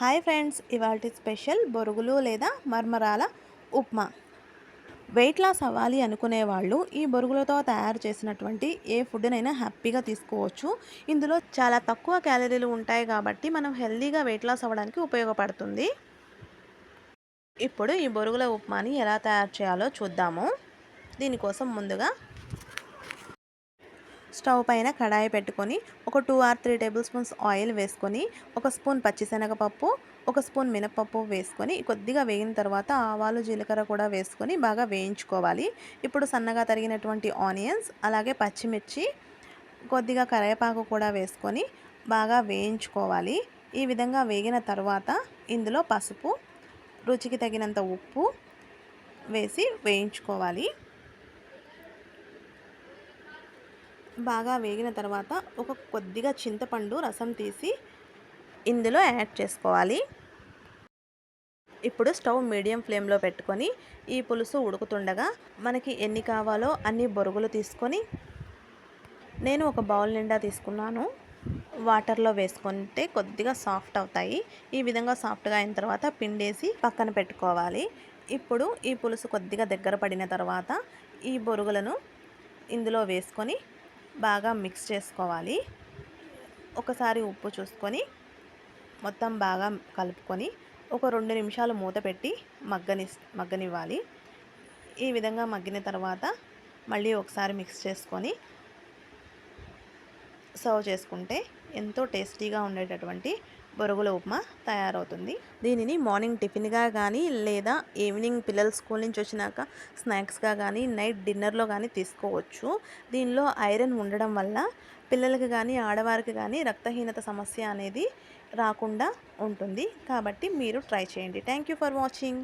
Hi friends ఇవాళ special బొరుగులు లేదా మర్మరాల ఉప్మా. వెయిట్ లాస్ అవ్వాలి అనుకునే వాళ్ళు ఈ బొరుగులతో తయారు చేసినటువంటి ఏ ఫుడ్నైనా హ్యాపీగా తీసుకోవచ్చు. ఇందులో చాలా తక్కువ క్యాలరీలు ఉంటాయి కాబట్టి మనం హెల్తీగా వెయిట్ లాస్ అవ్వడానికి ఉపయోగపడుతుంది. ఇప్పుడు ఈ బొరుగుల ఉప్మాని ఎలా తయారు చేయాలో చూద్దాము. దీనికోసం ముందుగా స్టవ్ పైన కడాయి పెట్టుకొని ఒక two or three tablespoons oil వేసుకొని ఒక స్పూన్ పచ్చిశనగపప్పు ఒక స్పూన్ మినపప్పు వేసుకొని కొద్దిగా వేగిన తర్వాత ఆవాలు జీలకర్ర కూడా వేసుకొని బాగా వేయించుకోవాలి. ఇప్పుడు సన్నగా తరిగినటువంటి ఆనియన్స్ అలాగే పచ్చిమిర్చి కొద్దిగా కరివేపాకు కూడా వేసుకొని బాగా వేయించుకోవాలి. ఈ విధంగా వేగిన తర్వాత ఇందులో పసుపు రుచికి తగినంత ఉప్పు వేసి వేయించుకోవాలి. బాగా వేగిన తర్వాత ఒక కొద్దిగా చింతపండు రసం తీసి ఇందులో యాడ్ చేసుకోవాలి. ఇప్పుడు స్టవ్ మీడియం ఫ్లేమ్లో పెట్టుకొని ఈ పులుసు ఉడుకుతుండగా మనకి ఎన్ని కావాలో అన్ని బొరుగులు తీసుకొని నేను ఒక బౌల్ నిండా తీసుకున్నాను. వాటర్లో వేసుకుంటే కొద్దిగా సాఫ్ట్ అవుతాయి. ఈ విధంగా సాఫ్ట్గా అయిన తర్వాత పిండేసి పక్కన పెట్టుకోవాలి. ఇప్పుడు ఈ పులుసు కొద్దిగా దగ్గర పడిన తర్వాత ఈ బొరుగులను ఇందులో వేసుకొని బాగా మిక్స్ చేసుకోవాలి. ఒకసారి ఉప్పు చూసుకొని మొత్తం బాగా కలుపుకొని ఒక రెండు నిమిషాలు మూత పెట్టి మగ్గని మగ్గనివ్వాలి. ఈ విధంగా మగ్గిన తర్వాత మళ్ళీ ఒకసారి మిక్స్ చేసుకొని సర్వ్ చేసుకుంటే ఎంతో టేస్టీగా ఉండేటటువంటి బొరుగుల ఉప్మా తయారవుతుంది. దీనిని మార్నింగ్ టిఫిన్గా కానీ లేదా ఈవినింగ్ పిల్లలు స్కూల్ నుంచి వచ్చినాక స్నాక్స్గా కానీ నైట్ డిన్నర్లో కానీ తీసుకోవచ్చు. దీనిలో ఐరన్ ఉండడం వల్ల పిల్లలకి కానీ ఆడవారికి కానీ రక్తహీనత సమస్య అనేది రాకుండా ఉంటుంది. కాబట్టి మీరు ట్రై చేయండి. Thank you for watching.